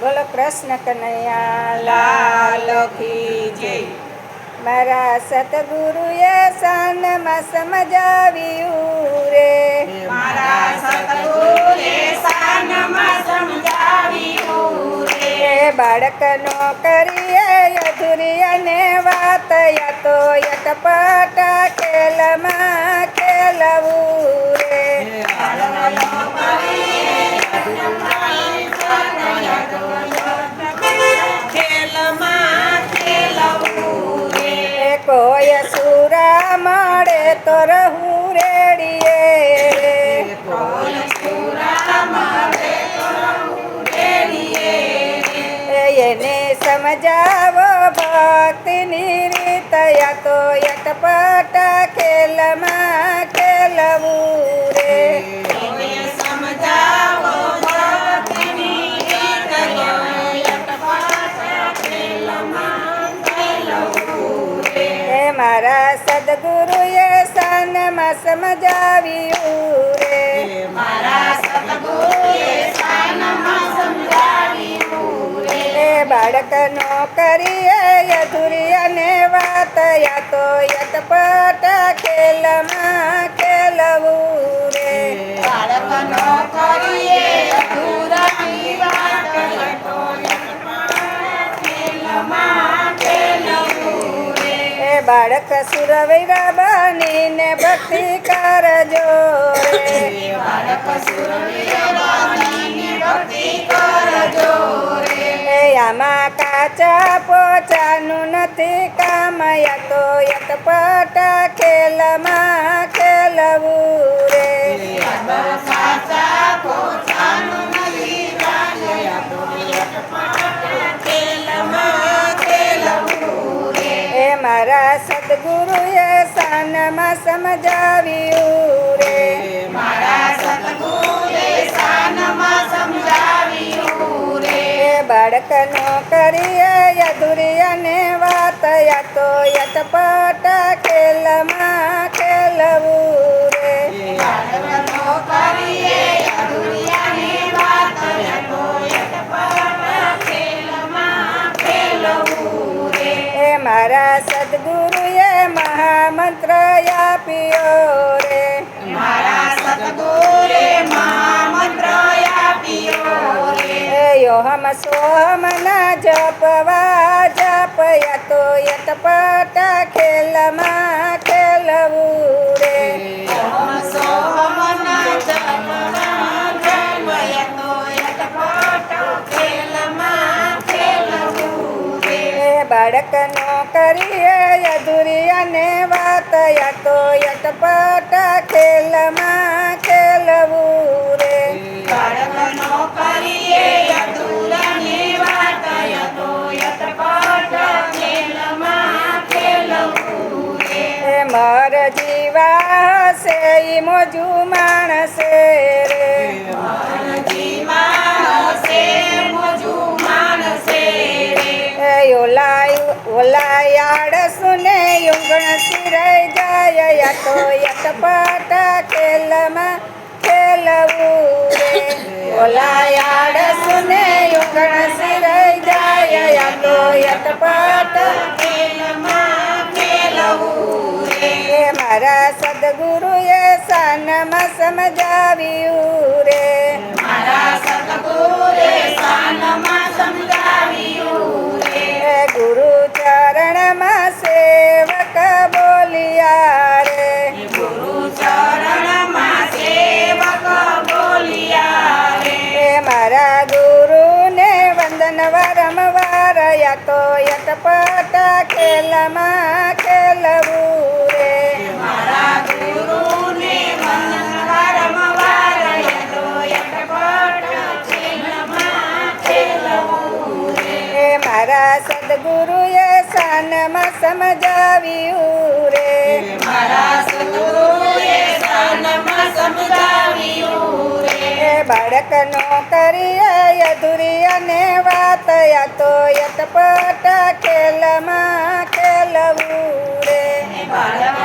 બોલો કૃષ્ણ કનૈયા લાલ કી જય. મારા સતગુરુએ સાનમાં સમજાવ્યું રે. મારા સતગુરુએ સાનમાં સમજાવ્યું રે. બાળકનો કરીએ અધૂરી અને વાત યા તો યટપટ ખેલમાં ખેલવું તો રહું રેડીએ. એને સમજાવો ભક્તિની રીતયા તો યટપટ ખેલમાં ખેલવું. મારા સદગુરુએ સાનમાં સમજાવ્યું રે. મારા સતગુરુએ સાનમાં સમજાવ્યું રે. બાળકનો કરીએ યધુરી અને વાત યા તો યટપટ ખેલમાં ખેલવું રે. બાળકનો બાળક સુરવીરા બનીને ભક્તિ કરજો રે. આમાં કાચા પોચાનું નથી કામ યતો યત પટ ખેલમાં ખેલવું. મારા સદગુરુએ સાનમાં સમજાવ્યું રે. મારા સતગુરુએ સાનમાં સમજાવ્યું રે. એ બાળકનો કરીએ અધૂરી અને વાત યા તો યટપટ ખેલમાં ખેલવું રે. બાળકનો કરીએ અધૂરિયાની વાત યટો યટપટ ખેલમાં ખેલવું રે. એ મારા સદગુરુએ મહામંત્ર આપ્યો રે મારા સતગુરે મહામંત્ર આપ્યો રે યોહમ સોહમ ના જપવા જપયા તો યટપટ ખેલમાં ખેલવું રે સોહમ ના જપવા જપય તો યટપટ ખેલમાં ખેલવું રે બાળકનો કરીએ અધૂરી અને વાત યા તો યટપટ ખેલમાં ખેલવું રે. મર જીવા સે ઈ મોજુ માણસે યુંગણ સિરાઈ જાય યા તો યટપટ ખેલમાં ખેલવું રે ઓલાય આડસુને યુંગણ સિરાઈ જાય યા તો યટપટ ખેલમાં ખેલવું રે એ મારા સદગુરુએ સાનમાં સમજાવ્યું રે મારા સતગુરે સાનમાં સમજાવ્યું રે એ ગુરુ ચરણમાં સેવક વારંવાર યા તો યટપટ ખેલમાં ખેલવું રે. મારા ગુરુને ખેલમાં ખેલવું રે. મારા સદગુરુએ સાનમાં સમજાવ્યું રે. મારા સદગુરુએ સાનમાં સમજાવ્યું બાળકનો કરીએ અધૂરી અને વાત. યા તો યટપટ ખેલમાં ખેલવું રે બાળકનો